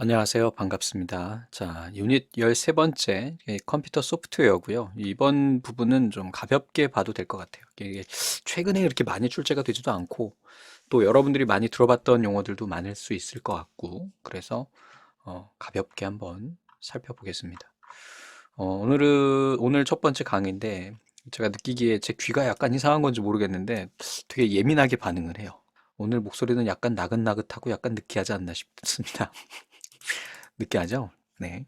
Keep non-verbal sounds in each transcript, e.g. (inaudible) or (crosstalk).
안녕하세요. 반갑습니다. 자, 유닛 13번째 컴퓨터 소프트웨어고요. 이번 부분은 좀 가볍게 봐도 될 것 같아요. 이게 최근에 그렇게 많이 출제가 되지도 않고 또 여러분들이 많이 들어봤던 용어들도 많을 수 있을 것 같고 그래서 어, 가볍게 한번 살펴보겠습니다. 어, 오늘은 오늘 첫 번째 강의인데 제가 느끼기에 제 귀가 약간 이상한 건지 모르겠는데 되게 예민하게 반응을 해요. 오늘 목소리는 약간 나긋나긋하고 약간 느끼하지 않나 싶습니다. (laughs) 느끼하죠? 네.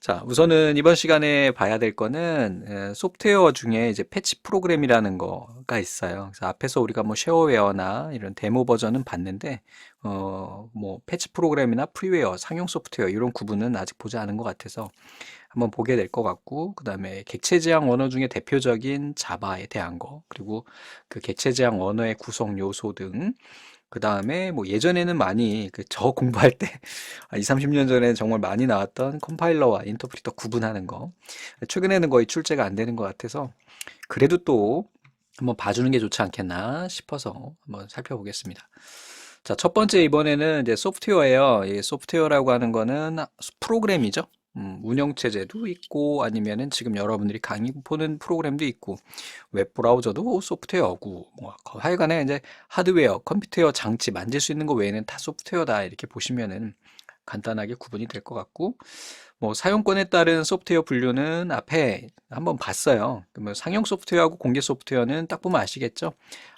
자, 우선은 이번 시간에 봐야 될 거는 에, 소프트웨어 중에 이제 패치 프로그램이라는 거가 있어요. 그래서 앞에서 우리가 뭐 쉐어웨어나 이런 데모 버전은 봤는데 어, 뭐 패치 프로그램이나 프리웨어, 상용 소프트웨어 이런 구분은 아직 보지 않은 것 같아서 한번 보게 될 것 같고 그다음에 객체 지향 언어 중에 대표적인 자바에 대한 거 그리고 그 객체 지향 언어의 구성 요소 등 그 다음에 뭐 예전에는 많이 그 저 공부할 때 2, 30년 전에 정말 많이 나왔던 컴파일러와 인터프리터 구분하는 거 최근에는 거의 출제가 안 되는 것 같아서 그래도 또 한번 봐주는 게 좋지 않겠나 싶어서 한번 살펴보겠습니다. 자, 첫 번째 이번에는 이제 소프트웨어예요. 이 소프트웨어라고 하는 거는 프로그램이죠. 음, 운영체제도 있고 아니면은 지금 여러분들이 강의 보는 프로그램도 있고 웹 브라우저도 소프트웨어고 뭐 하여간에 이제 하드웨어, 컴퓨터 장치 만질 수 있는 거 외에는 다 소프트웨어다 이렇게 보시면은 간단하게 구분이 될 것 같고 뭐 사용권에 따른 소프트웨어 분류는 앞에 한번 봤어요. 그러면 상용 소프트웨어하고 공개 소프트웨어는 딱 보면 아시겠죠?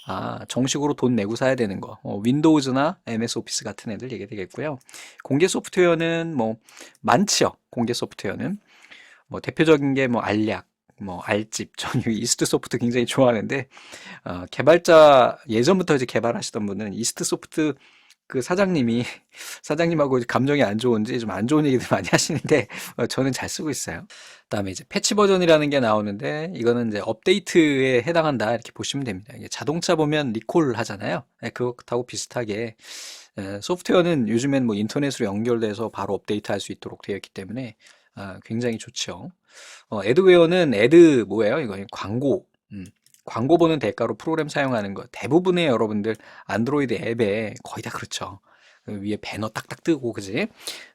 아, 정식으로 돈 내고 사야 되는 거. 어, 윈도우즈나 MS 오피스 같은 애들 얘기 되겠고요. 공개 소프트웨어는 뭐 많지요. 공개 소프트웨어는 뭐 대표적인 게 뭐 알약, 뭐 알집, (laughs) 저는 이스트 소프트 굉장히 좋아하는데 어, 개발자 예전부터 이제 개발하시던 분은 이스트 소프트 그 사장님이 (laughs) 사장님하고 감정이 안 좋은지 좀 안 좋은 얘기들 많이 (laughs) 하시는데 어, 저는 잘 쓰고 있어요. 그다음에 이제 패치 버전이라는 게 나오는데 이거는 이제 업데이트에 해당한다 이렇게 보시면 됩니다. 이게 자동차 보면 리콜 하잖아요. 네, 그것하고 비슷하게 에, 소프트웨어는 요즘엔 뭐 인터넷으로 연결돼서 바로 업데이트 할 수 있도록 되어 있기 때문에 아, 굉장히 좋죠. 어, 애드웨어는 애드 뭐예요? 이거 광고. 음. 광고 보는 대가로 프로그램 사용하는 거 대부분의 여러분들 안드로이드 앱에 거의 다 그렇죠. 그 위에 배너 딱딱 뜨고 그지?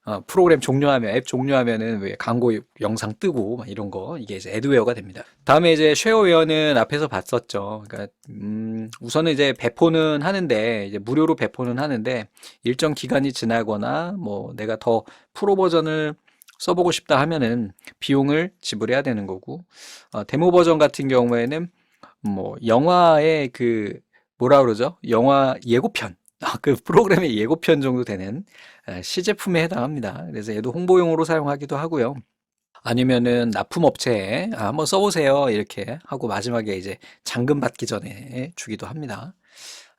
어, 프로그램 종료하면 앱 종료하면은 왜 광고 영상 뜨고 막 이런 거 이게 이제 애드웨어가 됩니다. 다음에 이제 쉐어웨어는 앞에서 봤었죠. 그러니까 음, 우선은 이제 배포는 하는데 이제 무료로 배포는 하는데 일정 기간이 지나거나 뭐 내가 더 프로 버전을 써보고 싶다 하면은 비용을 지불해야 되는 거고 어, 데모 버전 같은 경우에는 뭐 영화의 그 뭐라 그러죠? 영화 예고편. 아, 그 프로그램의 예고편 정도 되는 시제품에 해당합니다. 그래서 얘도 홍보용으로 사용하기도 하고요. 아니면은 납품업체에 아, 한번 써보세요. 이렇게 하고 마지막에 이제 잔금 받기 전에 주기도 합니다.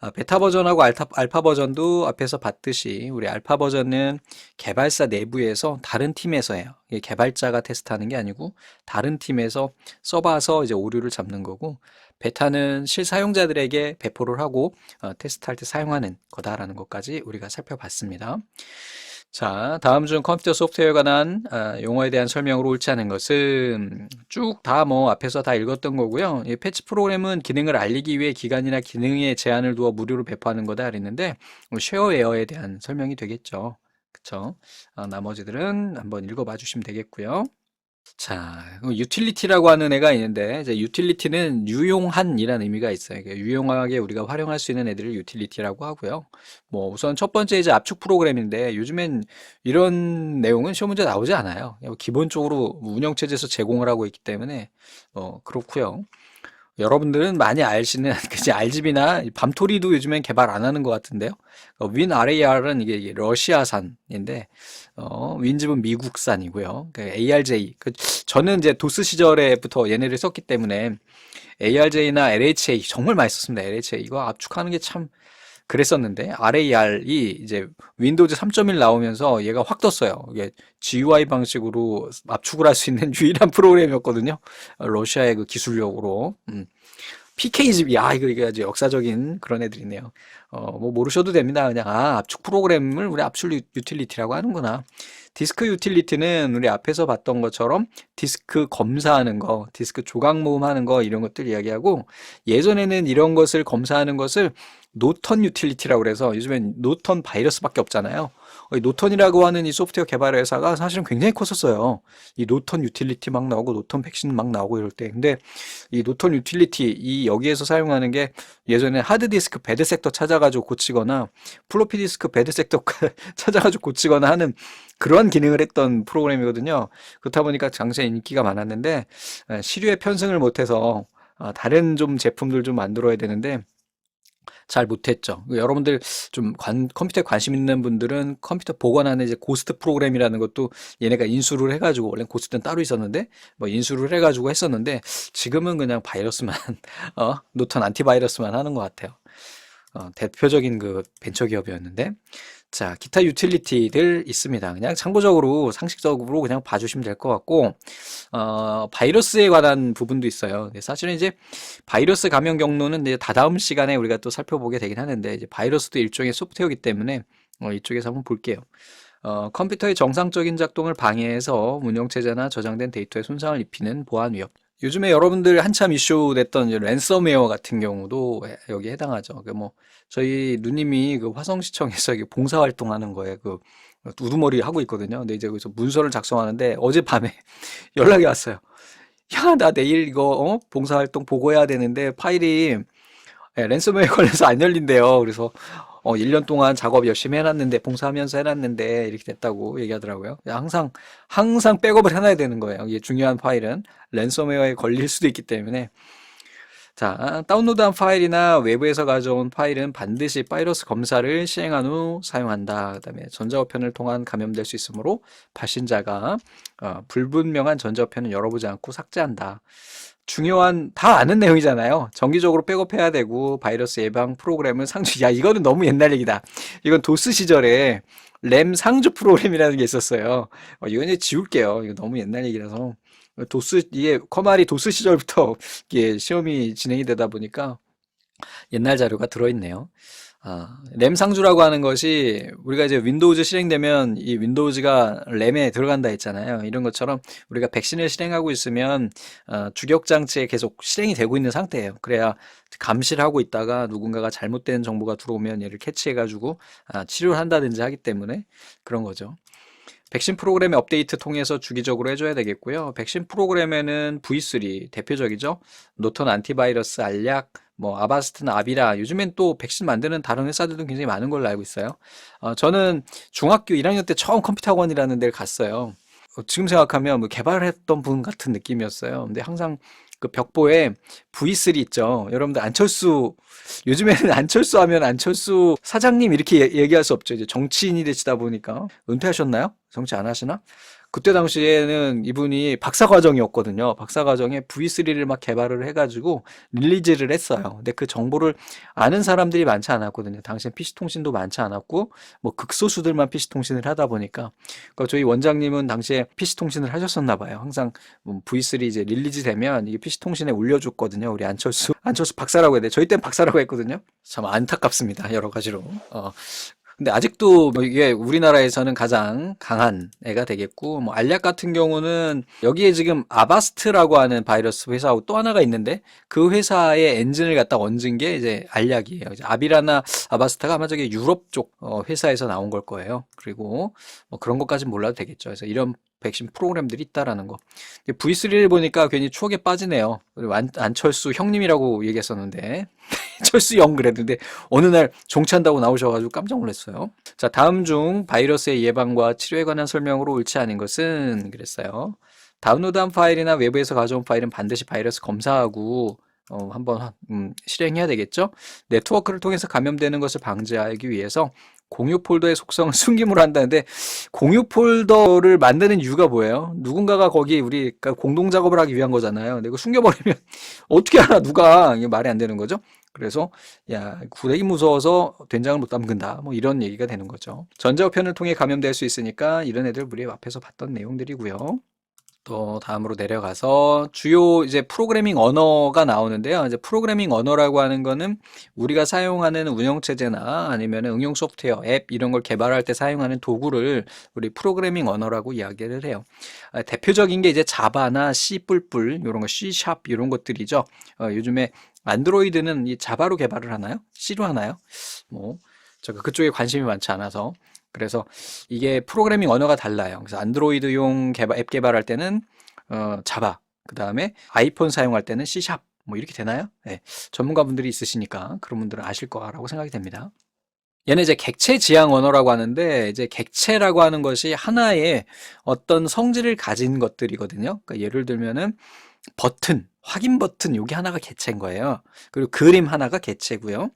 아, 베타 버전하고 알타, 알파 버전도 앞에서 봤듯이 우리 알파 버전은 개발사 내부에서 다른 팀에서 해요. 개발자가 테스트하는 게 아니고 다른 팀에서 써봐서 이제 오류를 잡는 거고 베타는 실사용자들에게 배포를 하고 어, 테스트할 때 사용하는 거다라는 것까지 우리가 살펴봤습니다. 자, 다음 중 컴퓨터 소프트웨어에 관한 어, 용어에 대한 설명으로 옳지 않은 것은 쭉 다 뭐 앞에서 다 읽었던 거고요. 이 패치 프로그램은 기능을 알리기 위해 기간이나 기능에 제한을 두어 무료로 배포하는 거다 그랬는데 쉐어웨어에 대한 설명이 되겠죠. 그쵸? 어, 나머지들은 한번 읽어봐 주시면 되겠고요. 자, 유틸리티라고 하는 애가 있는데, 이제 유틸리티는 유용한이라는 의미가 있어요. 그러니까 유용하게 우리가 활용할 수 있는 애들을 유틸리티라고 하고요. 뭐, 우선 첫 번째 이제 압축 프로그램인데, 요즘엔 이런 내용은 시험 문제 나오지 않아요. 기본적으로 운영체제에서 제공을 하고 있기 때문에, 어, 그렇고요. 여러분들은 많이 아시는 (laughs) 그지 RGB나 밤토리도 요즘엔 개발 안 하는 것 같은데요. 어, 윈 RAR은 이게 러시아산인데 어, 윈집은 미국산이고요. 그 ARJ 그 저는 이제 도스 시절에부터 얘네를 썼기 때문에 ARJ나 LHA 정말 많이 썼습니다. LHA 이거 압축하는 게 참 그랬었는데 RAR이 이제 윈도우즈 3.1 나오면서 얘가 확 떴어요. 이게 GUI 방식으로 압축을 할 수 있는 (laughs) 유일한 프로그램이었거든요. 러시아의 그 기술력으로. 음. PK집, 야, 이거, 이게 아주 역사적인 그런 애들이네요. 어, 뭐, 모르셔도 됩니다. 그냥, 아, 압축 프로그램을 우리 압축 유틸리티라고 하는구나. 디스크 유틸리티는 우리 앞에서 봤던 것처럼 디스크 검사하는 거, 디스크 조각 모음하는 거, 이런 것들 이야기하고, 예전에는 이런 것을 검사하는 것을 노턴 유틸리티라고 그래서 요즘엔 노턴 바이러스밖에 없잖아요. 어, 이 노턴이라고 하는 이 소프트웨어 개발 회사가 사실은 굉장히 컸었어요. 이 노턴 유틸리티 막 나오고 노턴 백신 막 나오고 이럴 때. 근데 이 노턴 유틸리티 이 여기에서 사용하는 게 예전에 하드디스크 배드 섹터 찾아가지고 고치거나 플로피 디스크 배드 섹터 (laughs) 찾아가지고 고치거나 하는 그러한 기능을 했던 프로그램이거든요. 그렇다 보니까 당시에 인기가 많았는데 에, 시류에 편승을 못해서 어, 다른 좀 제품들 좀 만들어야 되는데 잘 못했죠. 여러분들 좀 관, 컴퓨터에 관심 있는 분들은 컴퓨터 복원하는 이제 고스트 프로그램이라는 것도 얘네가 인수를 해가지고 원래 고스트는 따로 있었는데 뭐 인수를 해가지고 했었는데 지금은 그냥 바이러스만 (laughs) 어 노턴 안티바이러스만 하는 것 같아요. 어, 대표적인 그 벤처 기업이었는데 자 기타 유틸리티들 있습니다. 그냥 참고적으로 상식적으로 그냥 봐주시면 될 것 같고 어, 바이러스에 관한 부분도 있어요. 네, 사실은 이제 바이러스 감염 경로는 이제 다다음 시간에 우리가 또 살펴보게 되긴 하는데 이제 바이러스도 일종의 소프트웨어이기 때문에 어, 이쪽에서 한번 볼게요. 어, 컴퓨터의 정상적인 작동을 방해해서 운영체제나 저장된 데이터에 손상을 입히는 보안 위협. 요즘에 여러분들 한참 이슈 됐던 랜섬웨어 같은 경우도 해- 여기에 해당하죠. 그 뭐 저희 누님이 그 화성시청에서 봉사활동하는 거에 그 우두머리 하고 있거든요. 근데 이제 거기서 문서를 작성하는데 어젯밤에 (laughs) 연락이 왔어요. 야, 나 내일 이거 어? 봉사활동 보고해야 되는데 파일이 예, 랜섬웨어 걸려서 안 열린대요. 그래서 어, 1년 동안 작업 열심히 해놨는데 봉사하면서 해놨는데 이렇게 됐다고 얘기하더라고요. 항상 항상 백업을 해놔야 되는 거예요. 이게 중요한 파일은 랜섬웨어에 걸릴 수도 있기 때문에 자, 다운로드한 파일이나 외부에서 가져온 파일은 반드시 바이러스 검사를 시행한 후 사용한다. 그다음에 전자우편을 통한 감염될 수 있으므로 발신자가 어, 불분명한 전자우편은 열어보지 않고 삭제한다. 중요한 다 아는 내용이잖아요. 정기적으로 백업해야 되고 바이러스 예방 프로그램을 상주. 야 이거는 너무 옛날 얘기다. 이건 도스 시절에 램 상주 프로그램이라는 게 있었어요. 어, 이건 이제 지울게요. 이거 너무 옛날 얘기라서 도스 이게 커말이 도스 시절부터 이게 시험이 진행이 되다 보니까 옛날 자료가 들어있네요. 아, 램 상주라고 하는 것이 우리가 이제 윈도우즈 실행되면 이 윈도우즈가 램에 들어간다 했잖아요. 이런 것처럼 우리가 백신을 실행하고 있으면 어, 주격 장치에 계속 실행이 되고 있는 상태예요. 그래야 감시를 하고 있다가 누군가가 잘못된 정보가 들어오면 얘를 캐치해가지고 아, 치료를 한다든지 하기 때문에 그런 거죠. 백신 프로그램의 업데이트 통해서 주기적으로 해줘야 되겠고요. 백신 프로그램에는 V3 대표적이죠. 노턴 안티바이러스 알약, 뭐 아바스트나 아비라 요즘엔 또 백신 만드는 다른 회사들도 굉장히 많은 걸로 알고 있어요. 어, 저는 중학교 1학년 때 처음 컴퓨터 학원이라는 데를 갔어요. 어, 지금 생각하면 뭐 개발을 했던 분 같은 느낌이었어요. 근데 항상 그 벽보에 V3 있죠. 여러분들 안철수 요즘에는 안철수 하면 안철수 사장님 이렇게 얘- 얘기할 수 없죠. 이제 정치인이 되시다 보니까 은퇴하셨나요? 정치 안 하시나? 그때 당시에는 이분이 박사 과정이었거든요. 박사 과정에 V3를 막 개발을 해가지고 릴리즈를 했어요. 근데 그 정보를 아는 사람들이 많지 않았거든요. 당시엔 PC통신도 많지 않았고, 뭐 극소수들만 PC통신을 하다 보니까. 그러니까 저희 원장님은 당시에 PC통신을 하셨었나 봐요. 항상 뭐 V3 이제 릴리즈 되면 이게 PC통신에 올려줬거든요. 우리 안철수, 안철수 박사라고 해야 돼. 저희 땐 박사라고 했거든요. 참 안타깝습니다. 여러 가지로. 어, 근데 아직도 뭐 이게 우리나라에서는 가장 강한 애가 되겠고, 뭐 알약 같은 경우는 여기에 지금 아바스트라고 하는 바이러스 회사하고 또 하나가 있는데 그 회사의 엔진을 갖다 얹은 게 이제 알약이에요. 이제 아비라나 아바스타가 아마 저기 유럽 쪽 어, 회사에서 나온 걸 거예요. 그리고 뭐 그런 것까지는 몰라도 되겠죠. 그래서 이런 백신 프로그램들이 있다라는 거. V3를 보니까 괜히 추억에 빠지네요. 안, 안철수 형님이라고 얘기했었는데 (laughs) 철수 형 그랬는데 어느 날 종치한다고 나오셔가지고 깜짝 놀랐어요. 자, 다음 중 바이러스의 예방과 치료에 관한 설명으로 옳지 않은 것은 그랬어요. 다운로드한 파일이나 외부에서 가져온 파일은 반드시 바이러스 검사하고 어, 한번 음, 실행해야 되겠죠. 네트워크를 통해서 감염되는 것을 방지하기 위해서 공유 폴더의 속성을 (laughs) 숨김으로 한다는데 공유 폴더를 만드는 이유가 뭐예요? 누군가가 거기 우리 그러니까 공동 작업을 하기 위한 거잖아요. 근데 이거 숨겨버리면 (laughs) 어떻게 알아? 누가 이게 말이 안 되는 거죠? 그래서 야 구데기 무서워서 된장을 못 담근다 뭐 이런 얘기가 되는 거죠 전자우편을 통해 감염될 수 있으니까 이런 애들 우리 앞에서 봤던 내용들이고요 또 다음으로 내려가서 주요 이제 프로그래밍 언어가 나오는데요. 이제 프로그래밍 언어라고 하는 거는 우리가 사용하는 운영체제나 아니면 응용 소프트웨어, 앱 이런 걸 개발할 때 사용하는 도구를 우리 프로그래밍 언어라고 이야기를 해요. 아, 대표적인 게 이제 자바나 C++ 이런 거, C# 이런 것들이죠. 어, 요즘에 안드로이드는 이 자바로 개발을 하나요? C로 하나요? 뭐 제가 그쪽에 관심이 많지 않아서 그래서 이게 프로그래밍 언어가 달라요. 그래서 안드로이드용 개발, 앱 개발할 때는 어, 자바, 그 다음에 아이폰 사용할 때는 C#, 뭐 이렇게 되나요? 네, 전문가분들이 있으시니까 그런 분들은 아실 거라고 생각이 됩니다. 얘는 이제 객체 지향 언어라고 하는데 이제 객체라고 하는 것이 하나의 어떤 성질을 가진 것들이거든요. 그러니까 예를 들면은 버튼, 확인 버튼 여기 하나가 객체인 거예요. 그리고 그림 하나가 객체고요.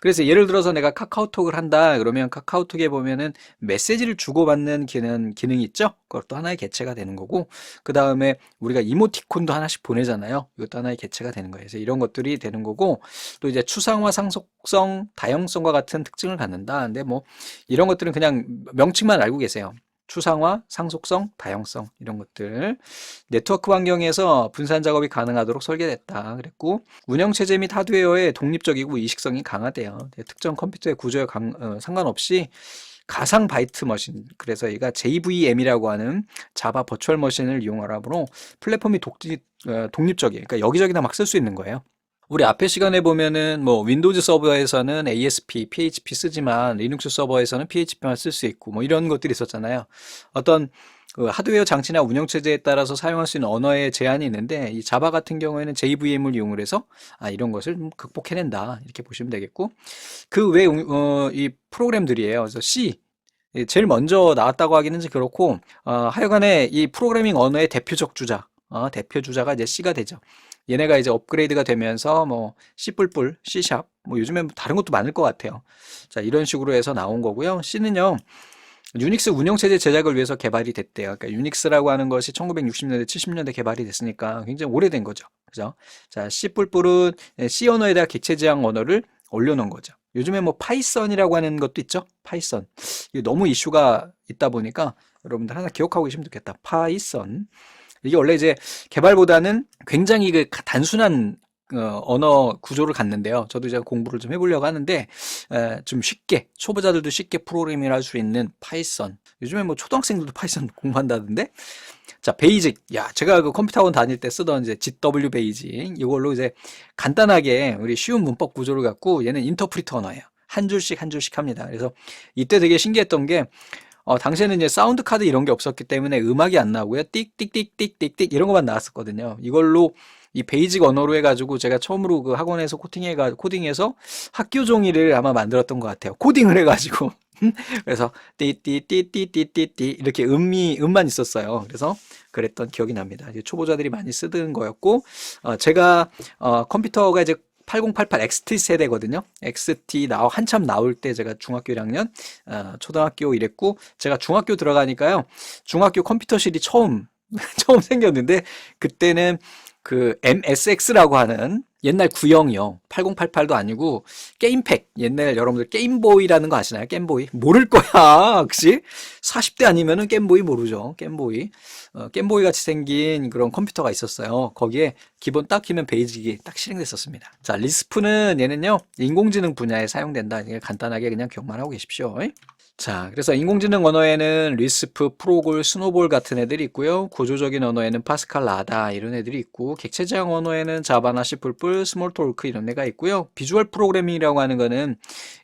그래서 예를 들어서 내가 카카오톡을 한다 그러면 카카오톡에 보면은 메시지를 주고받는 기능, 기능이 있죠? 그것도 하나의 개체가 되는 거고 그 다음에 우리가 이모티콘도 하나씩 보내잖아요. 이것도 하나의 개체가 되는 거예요. 그래서 이런 것들이 되는 거고 또 이제 추상화 상속성, 다양성과 같은 특징을 갖는다. 근데 뭐 이런 것들은 그냥 명칭만 알고 계세요. 추상화, 상속성, 다양성 이런 것들 네트워크 환경에서 분산 작업이 가능하도록 설계됐다 그랬고 운영 체제 및 하드웨어의 독립적이고 이식성이 강하대요. 특정 컴퓨터의 구조에 강, 어, 상관없이 가상 바이트 머신 그래서 얘가 JVM이라고 하는 자바 버추얼 머신을 이용하라므로 플랫폼이 독립, 어, 독립적이에요. 그러니까 여기저기나 막쓸 수 있는 거예요. 우리 앞에 시간에 보면은 뭐 윈도우즈 서버에서는 ASP, PHP 쓰지만 리눅스 서버에서는 PHP만 쓸 수 있고 뭐 이런 것들이 있었잖아요. 어떤 그 하드웨어 장치나 운영 체제에 따라서 사용할 수 있는 언어의 제한이 있는데 이 자바 같은 경우에는 JVM을 이용을 해서 아 이런 것을 극복해낸다 이렇게 보시면 되겠고 그 외 어, 이 프로그램들이에요. 그래서 C 제일 먼저 나왔다고 하기는 그렇고 어, 하여간에 이 프로그래밍 언어의 대표적 주자 어, 대표 주자가 이제 C가 되죠. 얘네가 이제 업그레이드가 되면서 뭐 C++, C#, 뭐 요즘에 뭐 다른 것도 많을 것 같아요. 자, 이런 식으로 해서 나온 거고요. C는요. 유닉스 운영체제 제작을 위해서 개발이 됐대요. 그러니까 유닉스라고 하는 것이 1960년대, 70년대 개발이 됐으니까 굉장히 오래된 거죠. 그죠? 자, C++은 C 언어에다가 객체 지향 언어를 올려놓은 거죠. 요즘에 뭐 파이썬이라고 하는 것도 있죠. 파이썬. 이게 너무 이슈가 있다 보니까 여러분들 하나 기억하고 계시면 좋겠다. 파이썬. 이게 원래 이제 개발보다는 굉장히 그 단순한 어, 언어 구조를 갖는데요. 저도 이제 공부를 좀 해보려고 하는데 에, 좀 쉽게 초보자들도 쉽게 프로그래밍을 할 수 있는 파이썬. 요즘에 뭐 초등학생들도 파이썬 (laughs) 공부한다던데. 자 베이직. 야 제가 그 컴퓨터원 다닐 때 쓰던 이제 GW 베이직 이걸로 이제 간단하게 우리 쉬운 문법 구조를 갖고 얘는 인터프리터 언어예요. 한 줄씩 한 줄씩 합니다. 그래서 이때 되게 신기했던 게 어, 당시에는 이제 사운드 카드 이런 게 없었기 때문에 음악이 안 나오고요. 띡띡띡띡띡띡 이런 것만 나왔었거든요. 이걸로 이 베이직 언어로 해가지고 제가 처음으로 그 학원에서 코팅해가 코딩해서 학교 종이를 아마 만들었던 것 같아요. 코딩을 해가지고 (laughs) 그래서 띠띠띠띠띠띠띠 이렇게 음이 음만 있었어요. 그래서 그랬던 기억이 납니다. 초보자들이 많이 쓰던 거였고 어, 제가 어, 컴퓨터가 이제 8088 XT 세대거든요. XT 나 한참 나올 때 제가 중학교 1학년, 어, 초등학교 이랬고 제가 중학교 들어가니까요. 중학교 컴퓨터실이 처음 (laughs) 처음 생겼는데 그때는 그 MSX라고 하는 옛날 구형이요. 8088도 아니고 게임팩. 옛날 여러분들 게임보이라는 거 아시나요? 게임보이. 모를 거야. (laughs) 그치? 40대 아니면은 게임보이 모르죠. 게임보이. 어, 게임보이 같이 생긴 그런 컴퓨터가 있었어요. 거기에 기본 딱 키면 베이직이 딱 실행됐었습니다. 자, 리스프는 얘는요. 인공지능 분야에 사용된다. 간단하게 그냥 기억만 하고 계십시오. 자, 그래서 인공지능 언어에는 리스프, 프로골, 스노볼 같은 애들이 있고요. 구조적인 언어에는 파스칼, 라다 이런 애들이 있고 객체지향 언어에는 자바나 C++, 스몰톨크 이런 애가 있고요. 비주얼 프로그래밍이라고 하는 거는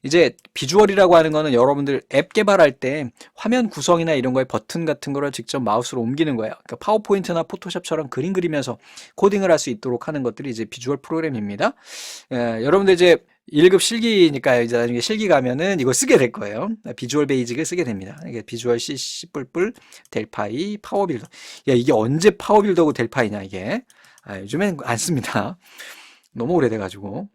이제 비주얼이라고 하는 거는 여러분들 앱 개발할 때 화면 구성이나 이런 거에 버튼 같은 거를 직접 마우스로 옮기는 거예요. 그러니까 파워포인트나 포토샵처럼 그림 그리면서 코딩을 할 수 있도록 하는 것들이 이제 비주얼 프로그램입니다. 에, 여러분들 이제 1급 실기니까 이제 나중에 실기 가면은 이거 쓰게 될 거예요. 비주얼 베이직을 쓰게 됩니다. 이게 비주얼 C, C++, 델파이, 파워빌더. 야, 이게 언제 파워빌더고 델파이냐, 이게. 아, 요즘엔 안 씁니다. 너무 오래돼가지고.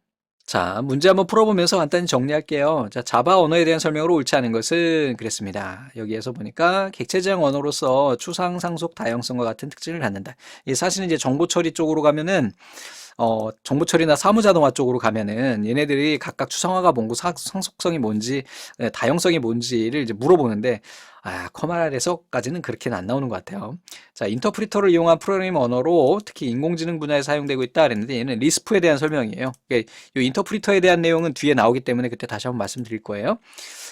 자, 문제 한번 풀어보면서 간단히 정리할게요. 자, 자바 언어에 대한 설명으로 옳지 않은 것은 그랬습니다. 여기에서 보니까 객체지향 언어로서 추상, 상속, 다양성과 같은 특징을 갖는다. 이 사실은 이제 정보 처리 쪽으로 가면은 어, 정보 처리나 사무 자동화 쪽으로 가면은 얘네들이 각각 추상화가 뭔고 상속성이 뭔지 다양성이 뭔지를 이제 물어보는데 아, 커말에서까지는 그렇게는 안 나오는 것 같아요. 자, 인터프리터를 이용한 프로그래밍 언어로 특히 인공지능 분야에 사용되고 있다 그랬는데 얘는 리스프에 대한 설명이에요. 이 인터프리터에 대한 내용은 뒤에 나오기 때문에 그때 다시 한번 말씀드릴 거예요.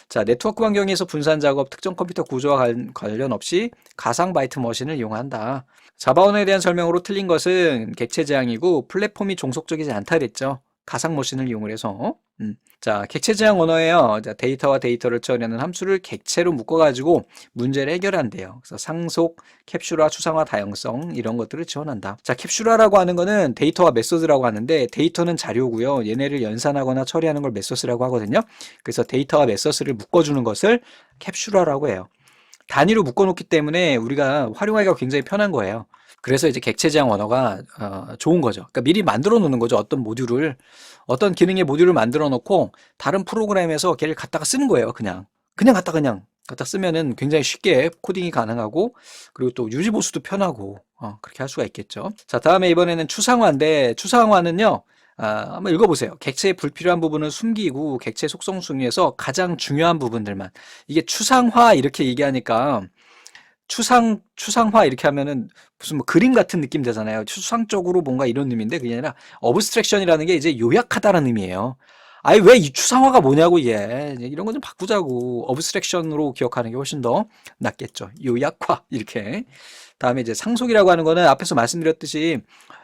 자, 네트워크 환경에서 분산 작업, 특정 컴퓨터 구조와 관- 관련 없이 가상 바이트 머신을 이용한다. 자바 언어에 대한 설명으로 틀린 것은 객체 제한이고 플랫폼이 종속적이지 않다 그랬죠. 가상 머신을 이용을 해서. 음. 자, 객체 제한 언어예요. 자, 데이터와 데이터를 처리하는 함수를 객체로 묶어가지고 문제를 해결한대요. 그래서 상속, 캡슐화, 추상화, 다양성 이런 것들을 지원한다. 자, 캡슐화라고 하는 거는 데이터와 메소드라고 하는데 데이터는 자료고요. 얘네를 연산하거나 처리하는 걸 메소스라고 하거든요. 그래서 데이터와 메소스를 묶어주는 것을 캡슐화라고 해요. 단위로 묶어놓기 때문에 우리가 활용하기가 굉장히 편한 거예요. 그래서 이제 객체 제한 언어가 어, 좋은 거죠. 그러니까 미리 만들어 놓는 거죠. 어떤 모듈을 어떤 기능의 모듈을 만들어 놓고 다른 프로그램에서 걔를 갖다가 쓰는 거예요. 그냥 그냥 갖다 그냥 갖다 쓰면은 굉장히 쉽게 코딩이 가능하고 그리고 또 유지 보수도 편하고 어, 그렇게 할 수가 있겠죠. 자 다음에 이번에는 추상화인데 추상화는요. 아, 한번 읽어보세요. 객체의 불필요한 부분을 숨기고 객체 속성 중에서 가장 중요한 부분들만 이게 추상화 이렇게 얘기하니까 추상 추상화 이렇게 하면은 무슨 뭐 그림 같은 느낌 되잖아요. 추상적으로 뭔가 이런 의미인데 그게 아니라 어브스트랙션이라는 게 이제 요약하다라는 의미예요. 아니 왜 이 추상화가 뭐냐고 얘 이런 거 좀 바꾸자고 어브스트랙션으로 기억하는 게 훨씬 더 낫겠죠. 요약화 이렇게 다음에 이제 상속이라고 하는 거는 앞에서 말씀드렸듯이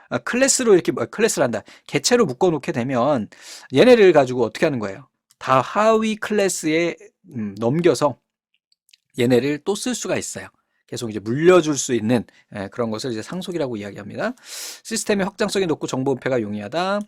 아, 클래스로 이렇게 뭐, 클래스를 한다 개체로 묶어놓게 되면 얘네를 가지고 어떻게 하는 거예요? 다 하위 클래스에 음, 넘겨서 얘네를 또 쓸 수가 있어요. 계속 이제 물려줄 수 있는 예, 그런 것을 이제 상속이라고 이야기합니다. 시스템의 확장성이 높고 정보 은폐가 용이하다.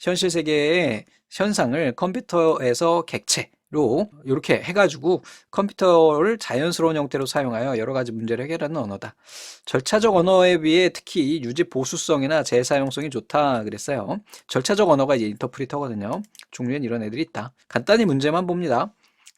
현실 세계의 현상을 컴퓨터에서 객체 로 이렇게 해가지고 컴퓨터를 자연스러운 형태로 사용하여 여러 가지 문제를 해결하는 언어다. 절차적 언어에 비해 특히 유지 보수성이나 재사용성이 좋다 그랬어요. 절차적 언어가 이제 인터프리터거든요. 종류엔 이런 애들이 있다. 간단히 문제만 봅니다.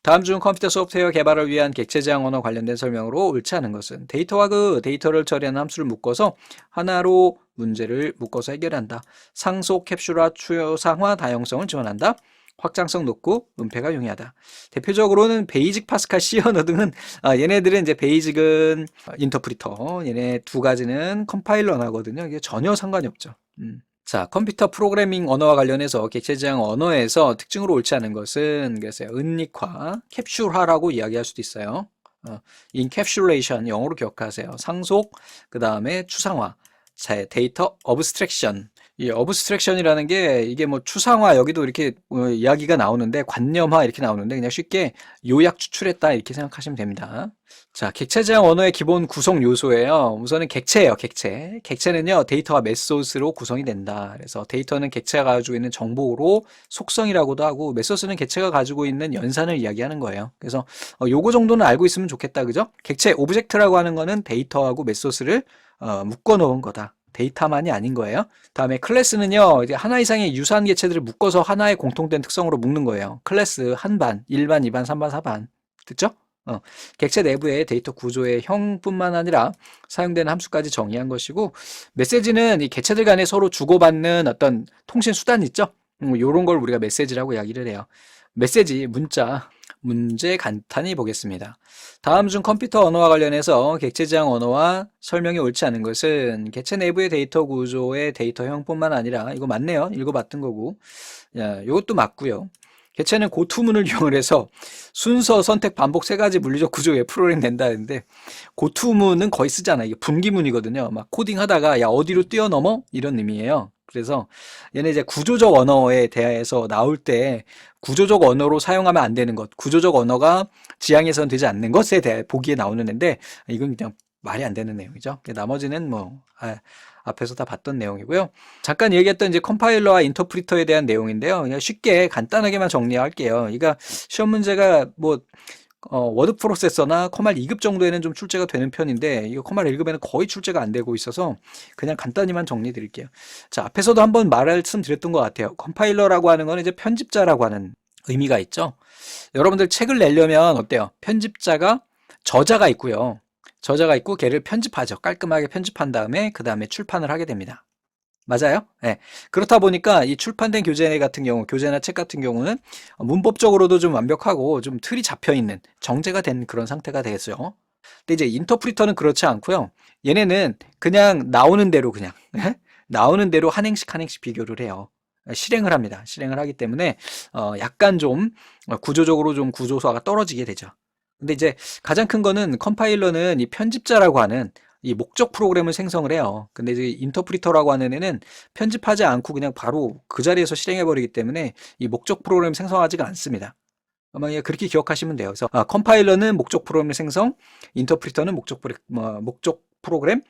다음 중 컴퓨터 소프트웨어 개발을 위한 객체 제한 언어 관련된 설명으로 옳지 않은 것은 데이터와 그 데이터를 처리하는 함수를 묶어서 하나로 문제를 묶어서 해결한다. 상속, 캡슐화, 추상화, 다용성을 지원한다. 확장성 높고 은폐가 용이하다. 대표적으로는 베이직, 파스칼, C 언어 등은 아, 얘네들은 이제 베이직은 인터프리터, 얘네 두 가지는 컴파일러 언어거든요. 이게 전혀 상관이 없죠. 음. 자, 컴퓨터 프로그래밍 언어와 관련해서 객체 제한 언어에서 특징으로 옳지 않은 것은 그래서 은닉화, 캡슐화라고 이야기할 수도 있어요. 어, 인캡슐레이션 영어로 기억하세요. 상속, 그 다음에 추상화, 자, 데이터 어브스트랙션. 이 어브스트랙션이라는 게 이게 뭐 추상화 여기도 이렇게 어, 이야기가 나오는데 관념화 이렇게 나오는데 그냥 쉽게 요약 추출했다 이렇게 생각하시면 됩니다. 자, 객체 제한 언어의 기본 구성 요소예요. 우선은 객체예요, 객체. 객체는요, 데이터가 메소스로 구성이 된다. 그래서 데이터는 객체가 가지고 있는 정보로 속성이라고도 하고, 메소스는 객체가 가지고 있는 연산을 이야기하는 거예요. 그래서 어, 요거 정도는 알고 있으면 좋겠다, 그죠? 객체 오브젝트라고 하는 거는 데이터하고 메소스를 어, 묶어 놓은 거다. 데이터만이 아닌 거예요. 다음에 클래스는요, 이제 하나 이상의 유사한 개체들을 묶어서 하나의 공통된 특성으로 묶는 거예요. 클래스 한 반, 1반, 2반, 3반, 4반. 듣죠? 어, 객체 내부의 데이터 구조의 형뿐만 아니라 사용되는 함수까지 정의한 것이고 메시지는 이 개체들 간에 서로 주고받는 어떤 통신 수단 있죠? 음, 이런 걸 우리가 메시지라고 이야기를 해요. 메시지, 문자, 문제 간단히 보겠습니다. 다음 중 컴퓨터 언어와 관련해서 객체 제한 언어와 설명이 옳지 않은 것은 개체 내부의 데이터 구조의 데이터형뿐만 아니라 이거 맞네요. 읽어봤던 거고. 야, 이것도 맞고요. 개체는 고투문을 (laughs) 이용을 해서 순서, 선택, 반복 세 가지 물리적 구조에 프로그램 낸다는데 고투문은 거의 쓰잖아. 이게 분기문이거든요. 막 코딩하다가 야 어디로 뛰어넘어 이런 의미예요. 그래서 얘네 이제 구조적 언어에 대해서 나올 때 구조적 언어로 사용하면 안 되는 것, 구조적 언어가 지향해서는 되지 않는 것에 대해 보기에 나오는 애인데 이건 그냥 말이 안 되는 내용이죠. 나머지는 뭐 아, 앞에서 다 봤던 내용이고요. 잠깐 얘기했던 이제 컴파일러와 인터프리터에 대한 내용인데요. 그냥 쉽게 간단하게만 정리할게요. 그러니까 시험 문제가 뭐 어, 워드 프로세서나 커말 2급 정도에는 좀 출제가 되는 편인데 이거 커말 1급에는 거의 출제가 안 되고 있어서 그냥 간단히만 정리 드릴게요. 자, 앞에서도 한번 말씀드렸던 것 같아요. 컴파일러라고 하는 거는 이제 편집자라고 하는 의미가 있죠. 여러분들 책을 내려면 어때요? 편집자가 저자가 있고요. 저자가 있고 걔를 편집하죠. 깔끔하게 편집한 다음에 그 다음에 출판을 하게 됩니다. 맞아요? 예. 그렇다 보니까 이 출판된 교재 같은 경우, 교재나 책 같은 경우는 문법적으로도 좀 완벽하고 좀 틀이 잡혀 있는 정제가 된 그런 상태가 되겠어요. 근데 이제 인터프리터는 그렇지 않고요. 얘네는 그냥 나오는 대로 그냥 예? 나오는 대로 한 행씩 한 행씩 비교를 해요. 실행을 합니다. 실행을 하기 때문에 어 약간 좀 구조적으로 좀 구조화가 떨어지게 되죠. 근데 이제 가장 큰 거는 컴파일러는 이 편집자라고 하는 이 목적 프로그램을 생성을 해요. 근데 이제 인터프리터라고 하는 애는 편집하지 않고 그냥 바로 그 자리에서 실행해 버리기 때문에 이 목적 프로그램 생성하지가 않습니다. 아마 예, 그렇게 기억하시면 돼요. 그래서 아, 컴파일러는 목적 프로그램 생성, 인터프리터는 목적, 프로, 뭐, 목적 프로그램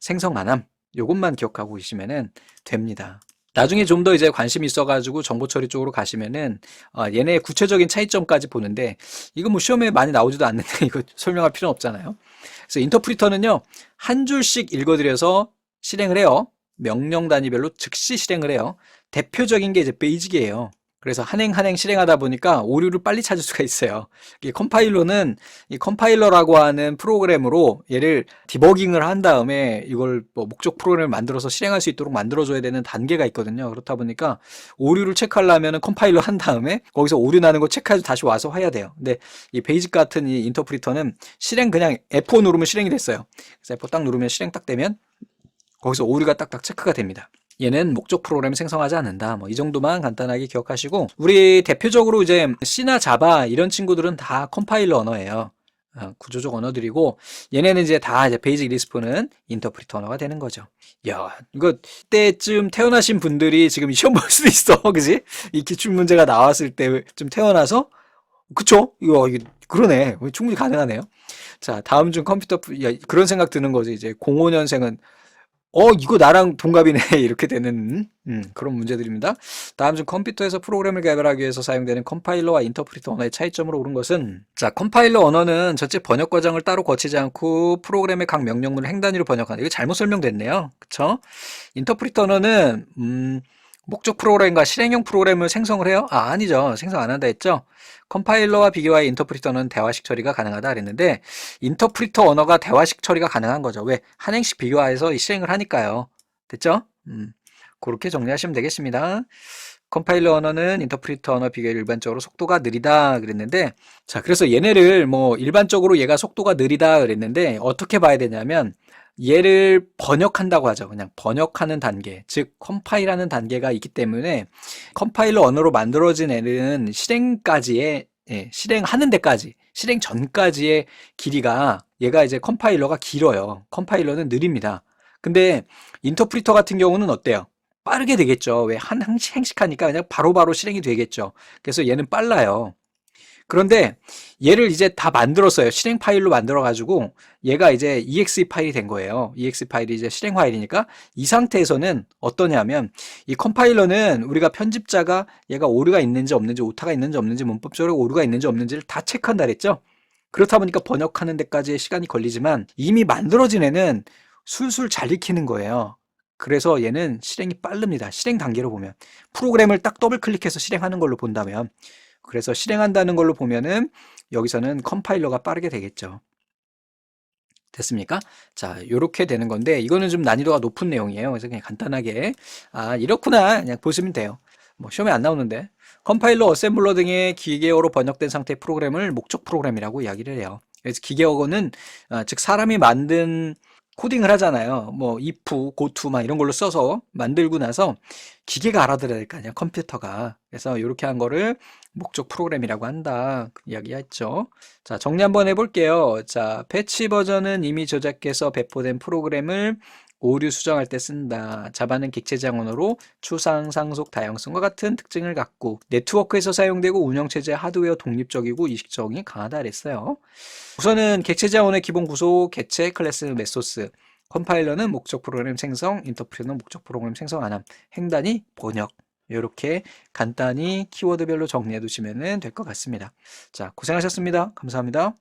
생성 안 함. 요것만 기억하고 계시면 됩니다. 나중에 좀 더 이제 관심이 있어가지고 정보 처리 쪽으로 가시면은 어, 얘네의 구체적인 차이점까지 보는데 이거 뭐 시험에 많이 나오지도 않는데 (laughs) 이거 설명할 필요는 없잖아요. 그래서 인터프리터는요 한 줄씩 읽어드려서 실행을 해요. 명령 단위별로 즉시 실행을 해요. 대표적인 게 이제 베이직이에요. 그래서 한 행 한 행 실행하다 보니까 오류를 빨리 찾을 수가 있어요. 이 컴파일러는 이 컴파일러라고 하는 프로그램으로 얘를 디버깅을 한 다음에 이걸 뭐 목적 프로그램을 만들어서 실행할 수 있도록 만들어줘야 되는 단계가 있거든요. 그렇다 보니까 오류를 체크하려면 컴파일러 한 다음에 거기서 오류 나는 거 체크해서 다시 와서 해야 돼요. 근데 이 베이직 같은 이 인터프리터는 실행 그냥 F5 누르면 실행이 됐어요. 그래서 F5 딱 누르면 실행 딱 되면 거기서 오류가 딱딱 체크가 됩니다. 얘는 목적 프로그램 생성하지 않는다. 뭐 이 정도만 간단하게 기억하시고 우리 대표적으로 이제 C나 자바 이런 친구들은 다 컴파일러 언어예요. 어, 구조적 언어들이고 얘네는 이제 다 이제 베이직 리스프는 인터프리터 언어가 되는 거죠. 야, 이거 때쯤 태어나신 분들이 지금 시험 볼 수도 있어. (laughs) 그지? 이 기출 문제가 나왔을 때좀 태어나서 그쵸? 이거, 이거 그러네. 충분히 가능하네요. 자, 다음 중 컴퓨터 야, 그런 생각 드는 거지. 이제 05년생은 어, 이거 나랑 동갑이네. (laughs) 이렇게 되는 음, 그런 문제들입니다. 다음 중 컴퓨터에서 프로그램을 개발하기 위해서 사용되는 컴파일러와 인터프리터 언어의 차이점으로 오른 것은 자, 컴파일러 언어는 전체 번역 과정을 따로 거치지 않고 프로그램의 각 명령문을 행 단위로 번역하는 이거 잘못 설명됐네요. 그쵸? 인터프리터 언어는 음, 목적 프로그램과 실행형 프로그램을 생성을 해요? 아, 아니죠. 생성 안 한다 했죠? 컴파일러와 비교하여 인터프리터는 대화식 처리가 가능하다 그랬는데 인터프리터 언어가 대화식 처리가 가능한 거죠. 왜? 한 행씩 비교해서 실행을 하니까요. 됐죠? 음, 그렇게 정리하시면 되겠습니다. 컴파일러 언어는 인터프리터 언어 비교에 일반적으로 속도가 느리다 그랬는데 자 그래서 얘네를 뭐 일반적으로 얘가 속도가 느리다 그랬는데 어떻게 봐야 되냐면 얘를 번역한다고 하죠. 그냥 번역하는 단계, 즉 컴파일하는 단계가 있기 때문에 컴파일러 언어로 만들어진 애는 실행까지의 예, 실행하는 데까지, 실행 전까지의 길이가 얘가 이제 컴파일러가 길어요. 컴파일러는 느립니다. 근데 인터프리터 같은 경우는 어때요? 빠르게 되겠죠. 왜 한 행식 하니까 그냥 바로바로 바로 실행이 되겠죠. 그래서 얘는 빨라요. 그런데 얘를 이제 다 만들었어요. 실행 파일로 만들어 가지고 얘가 이제 exe 파일이 된 거예요. exe 파일이 이제 실행 파일이니까 이 상태에서는 어떠냐면 이 컴파일러는 우리가 편집자가 얘가 오류가 있는지 없는지 오타가 있는지 없는지 문법적으로 오류가 있는지 없는지를 다 체크한다 그랬죠. 그렇다 보니까 번역하는 데까지의 시간이 걸리지만 이미 만들어진 애는 술술 잘 익히는 거예요. 그래서 얘는 실행이 빠릅니다. 실행 단계로 보면 프로그램을 딱 더블 클릭해서 실행하는 걸로 본다면 그래서 실행한다는 걸로 보면은 여기서는 컴파일러가 빠르게 되겠죠. 됐습니까? 자, 이렇게 되는 건데 이거는 좀 난이도가 높은 내용이에요. 그래서 그냥 간단하게 아 이렇구나 그냥 보시면 돼요. 뭐 시험에 안 나오는데 컴파일러, 어셈블러 등의 기계어로 번역된 상태의 프로그램을 목적 프로그램이라고 이야기를 해요. 그래서 기계어는 아, 즉 사람이 만든 코딩을 하잖아요. 뭐 if, goto 막 이런 걸로 써서 만들고 나서 기계가 알아들어야 될 거 아니야, 컴퓨터가. 그래서 이렇게 한 거를 목적 프로그램이라고 한다. 그 이야기했죠. 자, 정리 한번 해볼게요. 자, 패치 버전은 이미 저작해서 배포된 프로그램을 오류 수정할 때 쓴다. 자바는 객체장 언어로 추상, 상속, 다양성과 같은 특징을 갖고 네트워크에서 사용되고 운영체제 하드웨어 독립적이고 이식적이 강하다 그랬어요. 우선은 객체장 언어의 기본 구조, 객체, 클래스, 메소스, 컴파일러는 목적 프로그램 생성, 인터프리는 목적 프로그램 생성 안함, 행단이 번역. 이렇게 간단히 키워드별로 정리해 두시면 될 것 같습니다. 자, 고생하셨습니다. 감사합니다.